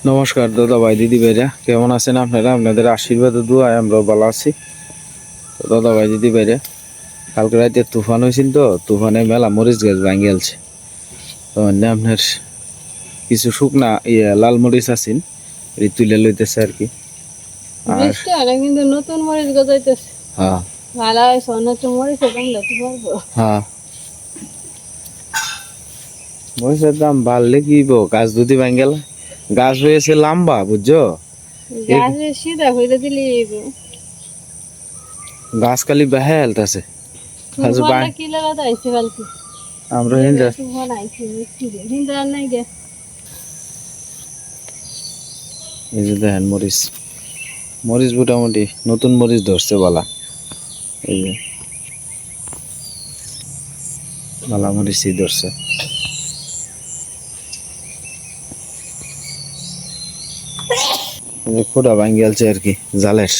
নমস্কার দাদা ভাই দিদি ভাইরা কেমন আছেন আপনারা? আপনাদের আশীর্বাদ দোয়ায় আমরা ভালো আছি। তো দাদা ভাই দিদি ভাইরা কালকে রাতে তুফান হয়েছিল তো তুফানে মেলা মরিচ গাছ ভাঙি গেছে তো মানে আপনার কিছু শুকনা ইয়ে লাল মরিচ আছেন এই তুলে লইতেছে আর কি। কিন্তু নতুন মরিচ গজাইতেছে হ্যাঁ। ভালো হয়েছে নতুন মরিচ পারব। হ্যাঁ। মরিচের দাম বাড়লে কি গাছ দুটি ভাঙ গেল? গাছ হয়েছে লম্বা বুঝছ? গাছে খালি বেহে হেলতেছে তুফানটা বাই- কি লাগাতে আইছে কালকে আমরা হিন্দা এই যে দেখেন মরিচ। মরিচ মোটামুটি নতুন মরিচ ধরছে বালা। এই যে। বালা মরিচই ধরছে। যে খোড়া ভাঙ্গি গেছে আর কি, জালের।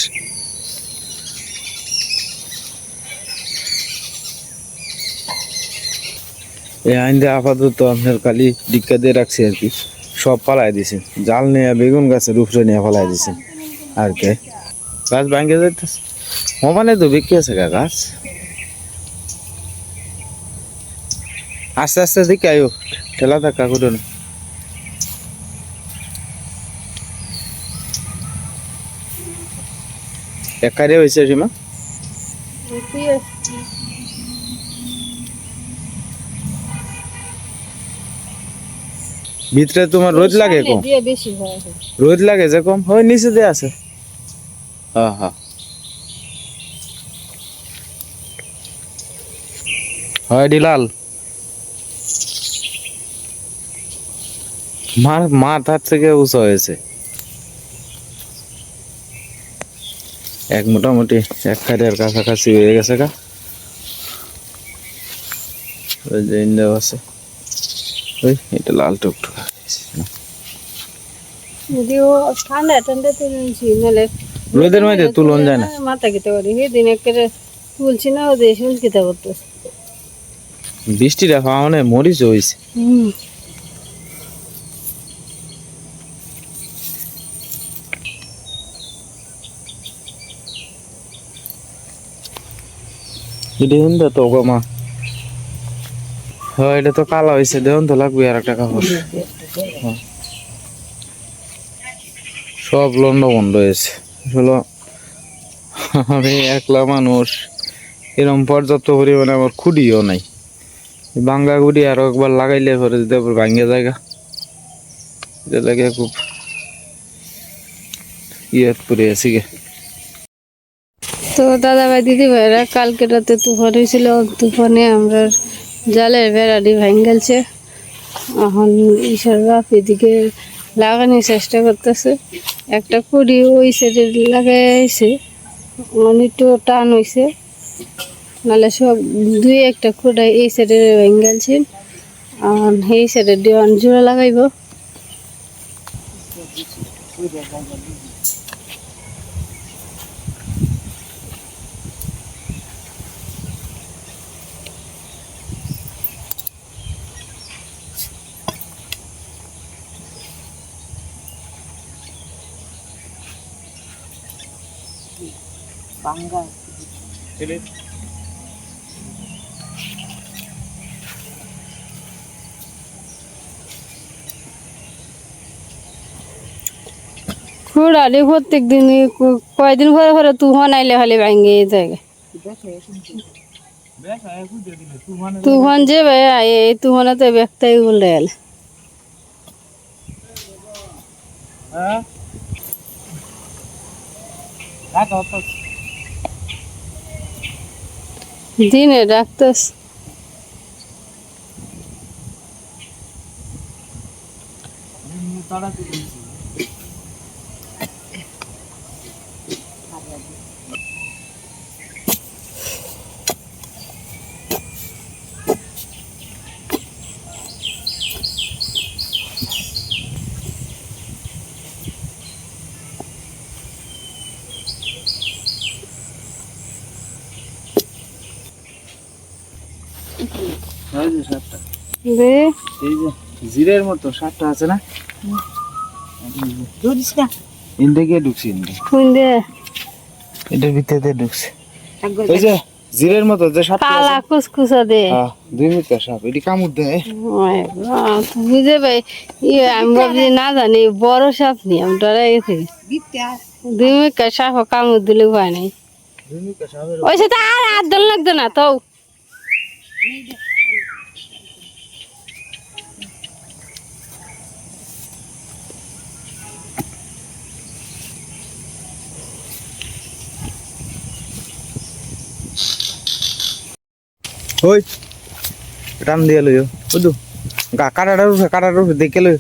এই আইনটা আপাতত আপনার খালি ডিক্কা দিয়ে রাখছি আর কি, সব ফালাই দিছে। জাল নিয়ে, বেগুন গাছের উপরে নিয়ে ফালাই দিছে আর কে। গাছ ভাঙ্গে যাইতেছে। মানে তো বিক্রি আছে গা গাছ। আস্তে আস্তে দিকে আয়ো। ঠেলা থাকা করো একারে হয়েছে সীমা ভিতরে তোমার রোদ লাগে কম? রোদ লাগে যে কম? হয় নিচে দিয়ে আছে। হ্যাঁ হ্যাঁ হয় ডিলাল মার মাথার থেকে উঁচু হয়েছে এক মোটামুটি এক খাটের কাছাকাছি হয়ে গেছে গা। ওই যে ইন্দাও আছে। ওই এটা লাল টুকটুক। যদিও ঠান্ডা ঠান্ডা নাহলে রোদের মধ্যে তুলন যায় না। মাথা খেতে পারি। সেদিন একেবারে তুলছি না বৃষ্টিটা মানে মরিচ হয়েছে। এটা হিন্দা তো গো হ্যাঁ এটা তো কালো হয়েছে দেখুন তো লাগবে আর একটা কাপড়। হ্যাঁ। সব লন্ড বন্ধ হয়েছে। আসলে আমি একলা মানুষ এরকম পর্যাপ্ত পরিমাণে আমার খুঁড়িও নাই। বাঙ্গা গুড়ি আরও একবার লাগাইলে পরে যদি আবার ভাঙ্গে জায়গা এটা লাগে খুব ইয়ে পরে আছি গে। তো দাদা ভাই দিদি ভাইরা কালকে রাতে তুফান হয়েছিল, তুফানে আমরা জালের বেড়াটি ভাঙ গেছে এখন ঈশ্বর বাপ এদিকে লাগানোর চেষ্টা করতেছে। একটা কুড়ি ওই সাইডে লাগাইছে অনেকটু টান হয়েছে নাহলে সব দুই একটা কুড়া এই সাইডে ভেঙে গেছে আর এই সাইডে দেওয়ান জোড়া লাগাইব। কুড়ালি প্রত্যেক দিন কয়দিন পরে পরে তুফান আইলে খালি ভাঙে যায় তুফান যে ভাই আয়ে এই তুফানে তো ব্যক্তাই বলে গেল। দিনে ডাকতেস এই যে সাতটা রে। এই যে জিরের মতো সাতটা আছে না? ইন্দে গিয়ে ঢুকছি ইন্দে। কোন এটার ভিতরে ঢুকছে। ওই যে জিরের মতো যে সাপ কালা কুসকুসা দে। হ্যাঁ দুই মিটার সাপ এটি কামড় দেয়। বুঝে ভাই ইয়ে আমি ভাবছি না জানি বড় সাপ নি আমি ডরে গেছি। দুই মিনিট সাপ কামড় দিলে ভয় নাই। ওই সাথে আর আর দল লাগতো না তো। ওই টান দিয়ে লইও। বুঝু কাটাটার উঠে কাটাটার উঠে দেখে লইও।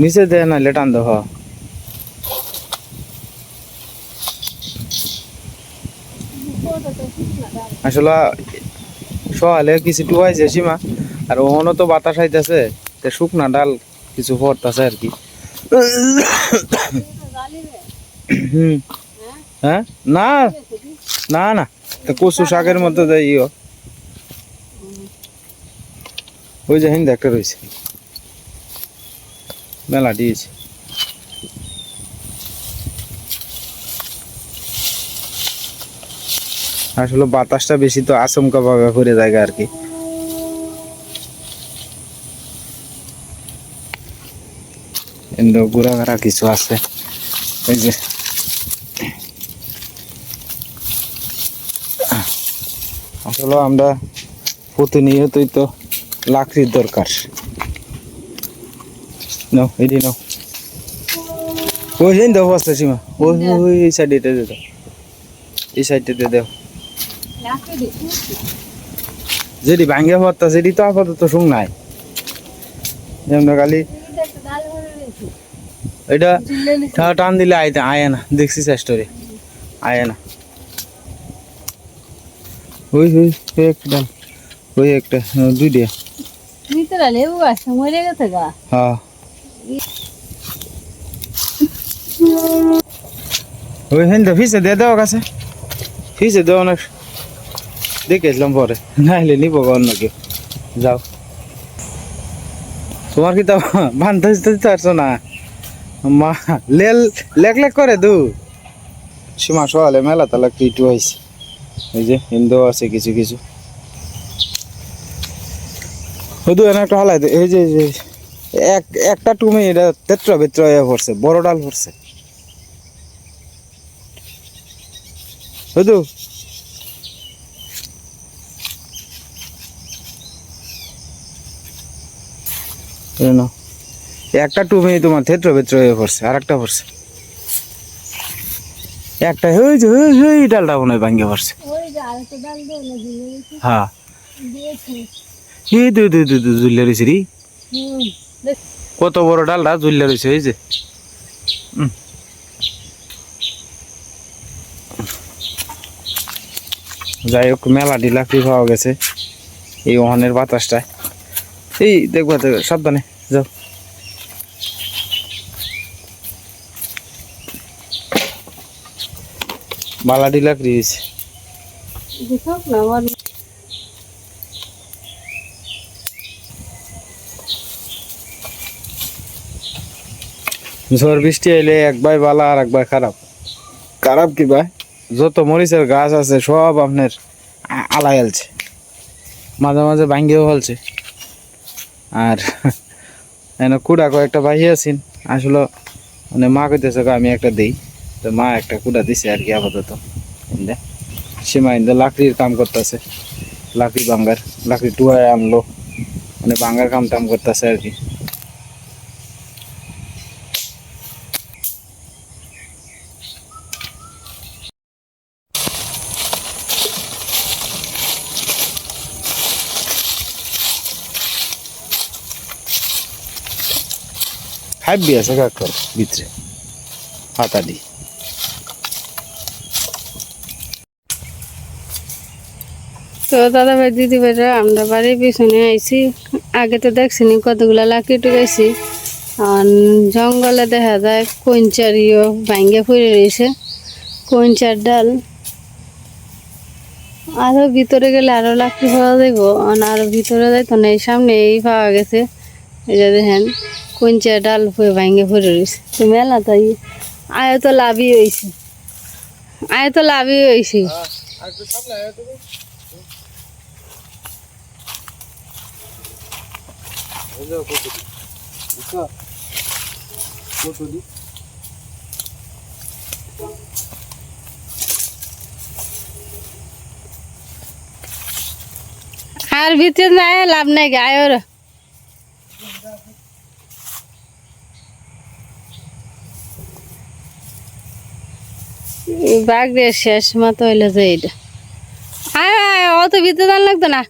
নিচে দে নাইলে টান দে হ। আসলে সকালে কিছু টুয়াইছে সীমা আর ওখানে তো বাতাস আইতেছে তে শুকনা ডাল কিছু পড়তেছে আর কি। হুম। হ্যাঁ? না না না কচু শাকের মধ্যে দেয় ইও ওই যে হিন্দ একটা রয়েছে। মেলা দিয়েছে। আসলে বাতাসটা বেশি তো আচমকা ভাবে করে জায়গা আর কি। ঘোরাঘাড়া কিছু আছে। এই যে আসলে আমরা প্রতিনিয়তই তো লাকড়ির দরকার। নাও এটি নাও। ওই দাও বস্তা সীমা ওই ওই এই সাইডে দাও। এই সাইডটাতে দাও। যেটি ভাঙ্গে ভর্তা সেটি তো আপাতত শুং নাই। যেমন খালি এটা টান দিলে আইতে আয় না দেখছি চেষ্টারে আয় না। ওই ওই একটা ওই একটা হ্যাঁ, দুইটা ভিতরে লেবু আছে মরে গেছে গা। হ্যাঁ। ওই হেন ফিসে দিয়ে দেওয়া কাছে। ফিসে দেওয়া না। দেখেছিলাম পরে। নাইলে নিবো অন্য কেউ। যাও। তোমার কি তো বান্ধব দিতে পারছ না? মা লেল লেক লেক করে দু। সীমা সকালে মেলা তালা কিটু হয়েছে এই যে হিন্দু আছে কিছু কিছু। শুধু এনে একটা হালাই এই যে এক, একটা টুমে, এটা তেত্রা হয়ে পড়ছে, বড় ডাল পড়ছে। শুধু একটা টুমে তোমার থেত্র বেত্র হয়ে পড়ছে আর একটা পড়ছে। একটা হয়েছে ওই ডালটা মনে হয় ভাঙ্গে পড়ছে। যে হ্যাঁ। এই দুই দুই দুই দুই জুল্লা রয়েছে রে। কত বড় ডালটা জুল্লা রয়েছে এই যে। যাই হোক মেলাটি লাকড়ি পাওয়া গেছে এই ওহানের বাতাসটায়। এই দেখবা সাবধানে যাও। বালাটি লাকড়ি হয়েছে দেখো ঝড় বৃষ্টি এলে একবার বালা আর একবার খারাপ। খারাপ কি ভাই? যত মরিচের গাছ আছে সব আপনার আলাই আলছে। মাঝে মাঝে ভাঙ্গেও ফেলছে। আর এনে কুড়া কয়েকটা বাহি আছেন আসলে মানে মা কইতেছে আমি একটা দেই। তো মা একটা কুড়া দিছে আর কি আপাতত। সীমা ইন্দে লাকড়ির কাম করতেছে। লাকড়ি বাঙ্গার লাকড়ি টুয়ায় আনলো। মানে বাঙ্গার কাম টাম করতেছে আর কি। হাইবি আছে কাকর ভিতরে হাতা দি তো দাদা ভাই দিদি ভাইরা আমরা বাড়ির পিছনে আইছি। আগে তো দেখছিনি কতগুলা লাকি টুকাইছি। আর জঙ্গলে দেখা যায় কঞ্চারিও ভাঙ্গে পড়ে রয়েছে। কঞ্চার ডাল। আরও ভিতরে গেলে আরও লাকড়ি পাওয়া যাইব। আর ভিতরে যাইতো না, এই সামনে এই পাওয়া গেছে। এই যে দেখেন কোনচা ডাল হয়ে ভাঙে পড়ে রয়েছে। তো মেলা তাই আয় তো লাভই হয়েছে আয় তো লাভই হয়েছে আর ভিতরে নাই, লাভ নাই গায়ে ওরা বাঘ রে শেষ মতো হইল যে এটা আয় অত ভিতরে দান লাগতো না।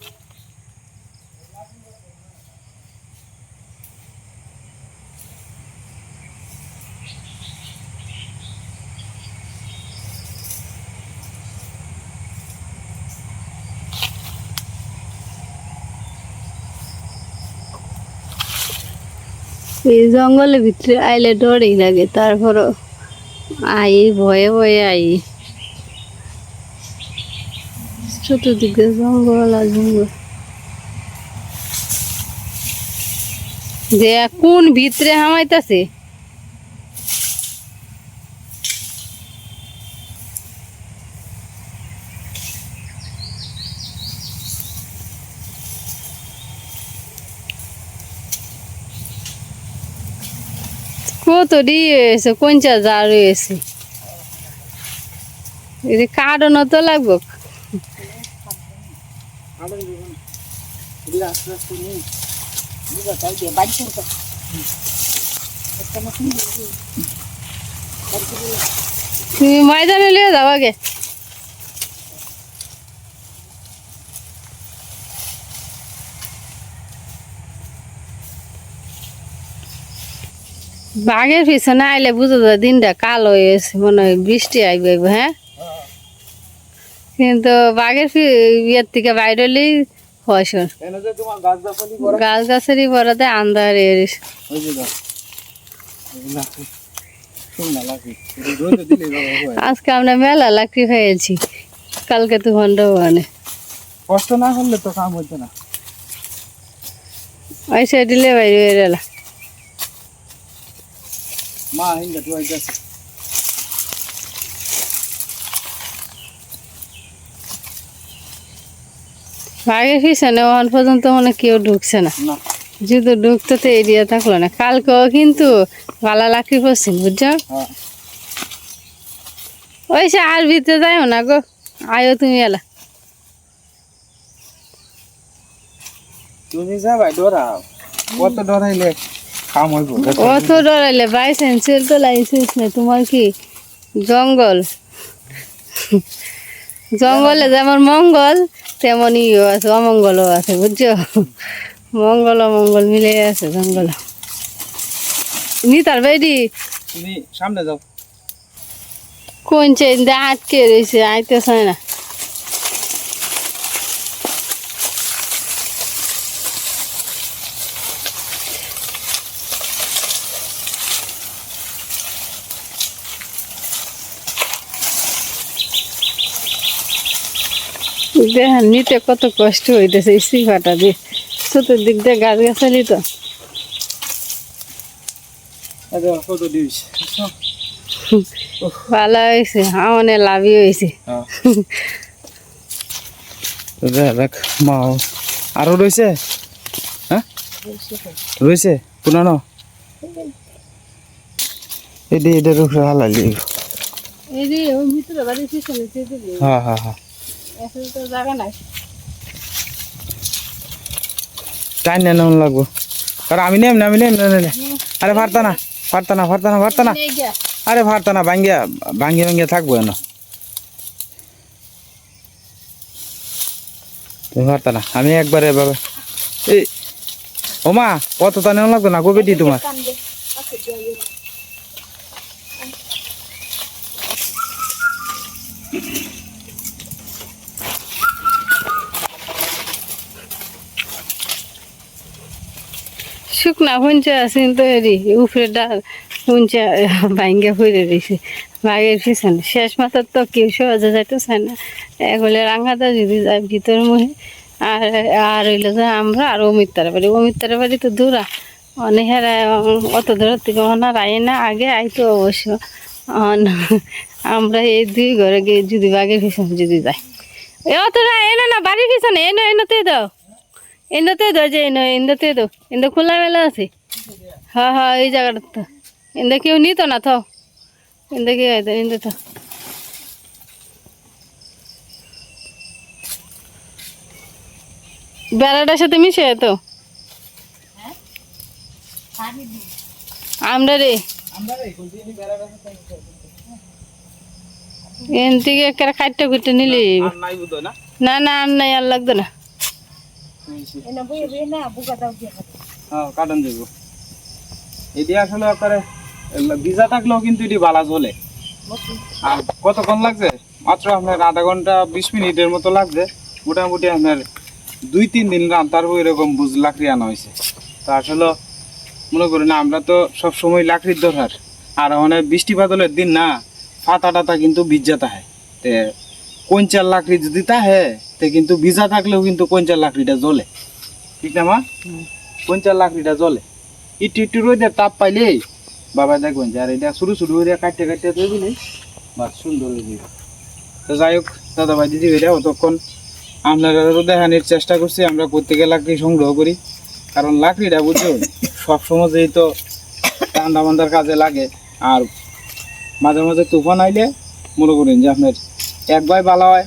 এই জঙ্গলের ভিতরে আইলে ডরেই লাগে, তারপরও আই, ভয়ে ভয়ে আই। চতুর্দিকে জঙ্গল আর জঙ্গল। যে কোন ভিতরে হামাইতাছে? কত রয়েছে কোনটা যা রয়েছে। এদের কারণ তো লাগবো। তুমি ময়দানে লিয়ে যাও আগে। বাঘের পিছনে আইলে বুঝো তো দিনটা কালো হয়ে গেছে মনে হয় বৃষ্টি আইবে আইবে, হ্যাঁ? কিন্তু বাঘের ইয়ের থেকে বাইরে হলেই ফসল। গাছ গাছেরই দিলে বাবা হয় আজকে আমরা মেলা লাকড়ি হয়েছি কালকে তো ঘণ্টা ওখানে কষ্ট না করলে তো কাম হইতো না। ওই সাইডিলে বাইরে হয়ে গেল। মা হিন্দা তো আইতাছে বাঘের পিছনে ওখান পর্যন্ত মানে কেউ ঢুকছে না। না। যদি ঢুকতো তো এরিয়া থাকল না। কালকেও কিন্তু ভালো লাকড়ি পড়ছিল বুঝছ? হ্যাঁ। ওই সে আর ভিতরে যাইও না গো আয়ো তুমি এলা। তুমি যা ভাই ডরাও। কত ডরাইলে? কাম হইব অত ডরাইলে তো লাইসেন্স নেই তোমার কি? জঙ্গল জঙ্গলে যেমন মঙ্গল তেমন ইও আছে অমঙ্গলও আছে বুঝছ? মঙ্গল অমঙ্গল মিলে আছে জঙ্গল নিতার বাইরি সামনে যাও। কোন চেন দিয়ে আটকে রয়েছে আইতে চায় না। দেখেন নিতে কত কষ্ট হইতেছে এই সিফাটা দিয়ে। চতুর্দিক দিয়ে গাছ গাছালি তো। আচ্ছা ভালো হয়েছে আমাদের লাভই হয়েছে। হ্যাঁ। আরও রয়েছে? হ্যাঁ? রয়েছে? পুরানো? এটি এটার উপরে হালালি। হ্যাঁ হ্যাঁ হ্যাঁ। আসলে তো জায়গা নাই। লাগবো। কারণ আমি নেম না আমি নেম না আরে পারতা না পারতা না পারতা না পারতা না। আরে পারতা না ভাঙ্গিয়া ভাঙ্গিয়া ভাঙ্গিয়া থাকব না তুমি পারতা না আমি একবারে বাবা এই ও মা কত তা নেওয়া লাগতো না গো বেটি তোমার? শুকনা হুঞ্চা আছে তো এরি উপরে ডাল হুঞ্চা ভাঙ্গে ফুরে দিছে। বাঘের পিছনে, শেষ মাথার তো কেউ সহজে যাইতে চায় না। এগুলো রাঙাটা যদি যায় ভিতর মুহে, আর আর হইল যে আমরা আর অমিত অমিতার বাড়ি। অমিত অমিতার বাড়ি তো দূরা অনেক হেরা অত দূর থেকে ওনার আয় না, আগে আইতো অবশ্য। আমরা এই দুই ঘরে গিয়ে যদি বাঘের পিছনে যদি যাই। এ অতটা এনো না, বাড়ির পিছনে, এনো এনোতে দাও। এনোতে দাও যে এনো এনোতে দাও এনে খোলা মেলা আছে হ্যাঁ হ্যাঁ এই জায়গাটা তো এনে কেউ নিত না তো এনে কেউ হয়তো এনে তো বেড়াটার সাথে মিশে তো আমরা রে এন থেকে একটা কাটটা কুটে নিলি না না আর নাই আর লাগতো না এটি আসলে ভিজা থাকলেও কিন্তু বালা আর কতক্ষণ লাগছে? মাত্র আপনার আধা ঘণ্টা বিশ মিনিটের মতো লাগছে। মোটামুটি আপনার দুই, তিন দিন রান্তার এরকম বুঝ লাকড়ি আনা হয়েছে। তা আসলে মনে করি না আমরা তো সব সময় লাকড়ির দরকার। আর অনেক বৃষ্টি বাদলের দিন না, ফাতা টাতা কিন্তু ভিজা থাকে। তে কঞ্চার লাকড়ি যদি তাহে তে কিন্তু ভিজা থাকলেও কিন্তু কঞ্চার লাকড়িটা জ্বলে। ঠিক না মা? কঞ্চার লাকড়িটা জ্বলে। ইটু ইটু রোদের তাপ পাইলেই বাবা দেখবেন যে আর এটা শুরু শুরু করে কাটতে কাটতে তৈরি দিলে বাস সুন্দর হয়ে যাবে তো যাই হোক দাদা ভাই দিদি এটা অতক্ষণ আপনারা দেখানোর চেষ্টা করছি আমরা প্রত্যেকে লাকড়ি সংগ্রহ করি। কারণ লাকড়িটা বুঝুন সবসময় যেই তো রান্না বান্ধার কাজে লাগে আর মাঝে মাঝে তুফান আইলে মনে করেন যে আপনার একবার ভালো হয়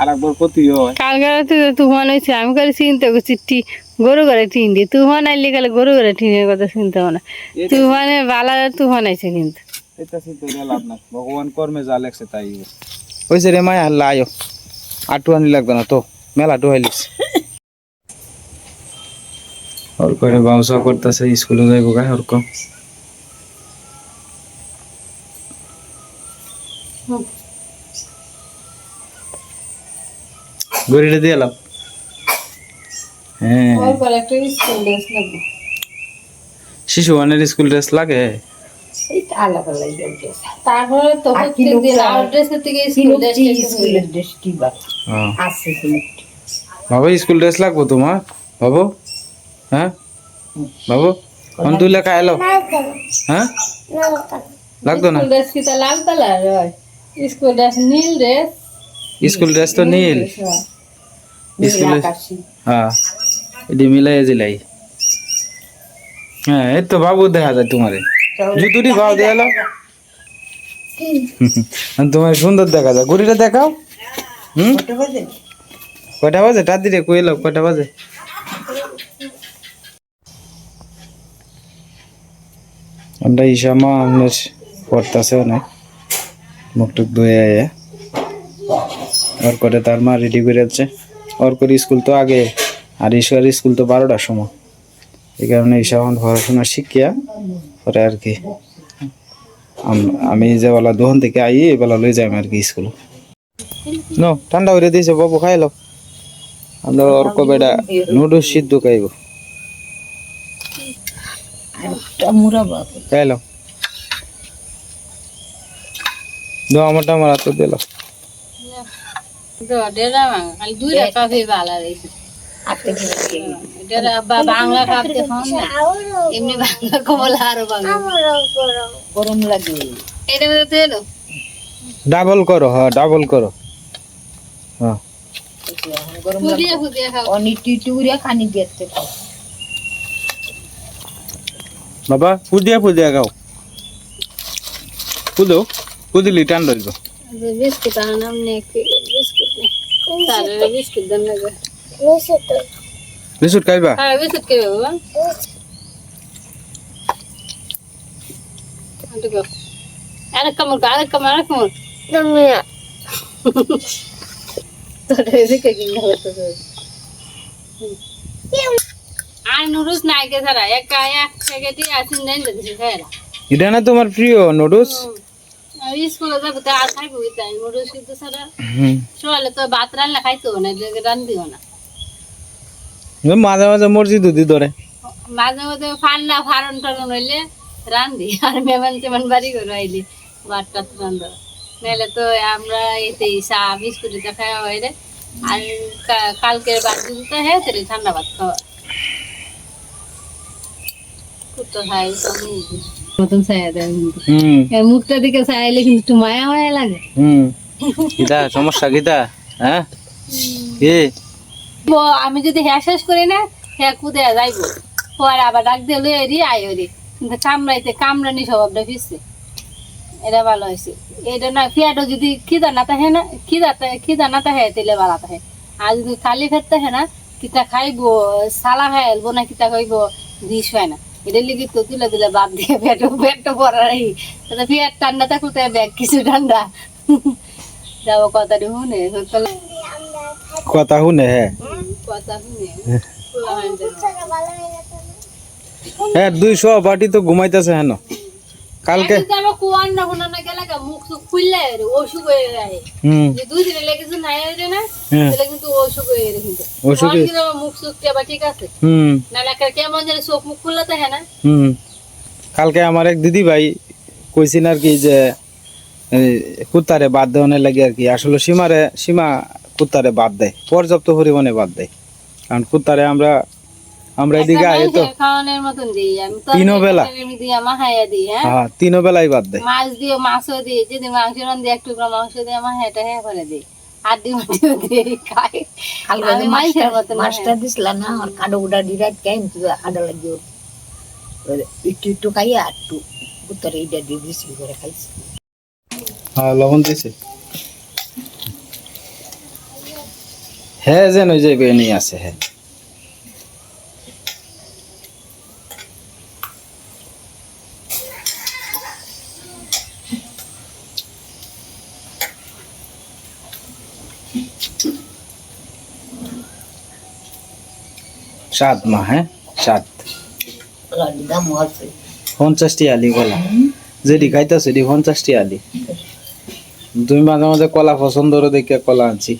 আর একবার ক্ষতিও হয়। কালকে তো তুফান হয়েছে আমি খালি চিন্তা করছি টি গরু ঘরে টিন দিয়ে। তুফান আইলে খালি গরু ঘরে টিনের কথা চিন্তা হয় না তুফানে বালা তুফান আইছে কিন্তু। এটা চিন্তা করে লাভ নাই। ভগবান কর্মে যা লেগছে তাই হয়েছে রে মায়া আল্লাহ আয়ো আটু আনি লাগবে না তো। মেলা আটু হাইলিস ওর করে বাউসা করতেছে স্কুলে যাইব গায়ে ওর গড়িটা দিয়ে এলাম। হ্যাঁ। একটা স্কুল ড্রেস লাগবে শিশু ওয়ানের স্কুল ড্রেস লাগে? তারপরে তো স্কুল ড্রেস বাবা স্কুল ড্রেস লাগবো তোমার? বাবু? হ্যাঁ? বাবু? কোন তুই লেখা এলো? হ্যাঁ? লাগতো না? স্কুল ড্রেস কি তা লাল কালার স্কুল ড্রেস নীল ড্রেস স্কুল ড্রেস তো নীল স্কুল হ্যাঁ এটি মিলাই দিলাই হ্যাঁ এই তো বাবু দেখা যায় তোমারে। জুতুটি ভাও দিয়ে তোমার সুন্দর দেখা যায়। ঘুড়িটা দেখাও। হুম? বাজে? টার দিলে বাজে? আমরা ইসামা আপনার পড়তেছে অনেক। মুখ টুক ধুয়ে আয়ে। ওর করে তার মা রেডি করে যাচ্ছে ওর করে স্কুল তো আগে আর ঈশ্বর স্কুল তো বারোটার সময়। এই কারণে ঈশা এখন পড়াশোনা শিখিয়া পরে আর কি আম- যে বেলা দোকান থেকে আই এই বেলা লই যাই আর কি স্কুল। নো ঠান্ডা করে দিয়েছে বাবু খাইলো আমরা ওর কবেটা নুডলস সিদ্ধ খাইব। খাইলো দো আমারটা আমার হাতে দিল ডাবল করো হ্যাঁ ডাবল করো। হ্যাঁ। বাবা ফুদিয়া ফুদিয়া খাও ফুদো ফুদিলি ঠান্ডা হইব বিস্কুট আনাম নে বিস্কুট নে তারে বিস্কুট দেন না গো বিস্কুট খাইবা হ্যাঁ বিস্কুট কে বাবা আন্টি গো আরে কামড় আরে কামড় আরে কামড় তোর এদিকে কি হতো আর নুডলস নাই কে সারা এক এক প্যাকেটই আছেন দেন দিছি খাইলা এটা না তোমার প্রিয় নুডলস স্কুলে যাব তো আর খাইবো তাই? সকালে তো ভাত রান্না খাইতো না রান্ধিও না। মাঝে মাঝে মর্জি দুধি ধরে। মাঝে মাঝে ফান্না ফারন টারন হইলে রান্ধি আর মেমান চেমান বাড়ি করে আইলি ভাতটা রান্ধা। নাহলে তো আমরা এতে চা বিস্কুট খাওয়া হয় রে। আর কালকের বাদ দুটো হ্যাঁ ঠান্ডা ভাত খাওয়া। কুত্তা খাই মতন ছায়া দেয় মুখটা দিকে চাইলে কিন্তু একটু মায়া মায়া লাগে। হুম। গীতা সমস্যা গীতা? হ্যাঁ? কি? আমি যদি হ্যাঁ শেষ করি না হ্যাঁ কুদে যাইবো। পরে আবার ডাক দিয়ে লই এরি আয় রে কিন্তু কামড়াইতে কামড়ানি স্বভাবটা ফিরছে এটা ভালো হয়েছে এটা না ফিয়াটো যদি খিদা না তাহে না খিদা খিদা না তাহে তেলে ভালো তাহে আর যদি খালি ফের তাহে না কিতা খাইবো সালা খাই এলবো না কিতা খাইব দিস হয় না। এটা লিখি তো তুলে দিলে বাদ দিয়ে পেট পেট পড়াই তাতে ফিয়ার ঠান্ডা থাকুক তাই ব্যাগ কিছু ঠান্ডা। যাব কথাটি শুনে কথা শুনে হ্যাঁ। কথা শুনে। হ্যাঁ দুইশো বাটি তো ঘুমাইতেছে হেন। কালকে আমার না না গেলে মুখ সুখ খুললে রে, অসুখ হয়ে যায়। যে দুই দিনে লেগেছে নাই রে না হ্যাঁ। তাহলে কিন্তু অসুখ হয়ে কিন্তু। অসুখ কিন্তু মুখ সুখ ঠিক আছে? হুম। না না কেমন জানি চোখ মুখ হ্যাঁ না। হুম। কালকে আমার এক দিদি ভাই কইছেন আর কি যে কুত্তারে বাদ দেওয়ানোর লাগে আর কি আসলে সীমারে সীমা কুত্তারে বাদ দেয় পর্যাপ্ত পরিমাণে বাদ দেয়। কারণ কুত্তারে আমরা আমরা এদিকে আয় তো খাওয়ানোর মতন দিই আমি তো তিনও বেলা? দিই হ্যাঁ? হ্যাঁ তিনও বেলায় বাদ দেয়। মাছ দিয়ে মাছও দিই যদি মাংস রান দিই এক টুকরা মাংস দিয়ে মাহাইটা হ্যাঁ করে দিই। মাটিও দিয়ে খাই। আমি মাছটা মতন মাছটা দিছিলাম না আমার কাডো উডা কেন তুই কাডো লাগি ওর। ওর একটু একটু খাইয়া আর একটু উত্তরে ইডা দিয়ে দিছি করে খাইছি। হ্যাঁ লবণ দিছে হ্যাঁ যেন ওই যে নিয়ে আছে হ্যাঁ। সাত মা হ্যাঁ? সাত পঞ্চাশটি আলি কলা যেটি খাইতা সেটি পঞ্চাশটি আলি তুমি মাঝে মাঝে কলা পছন্দ করে দেখে কলা আনছি।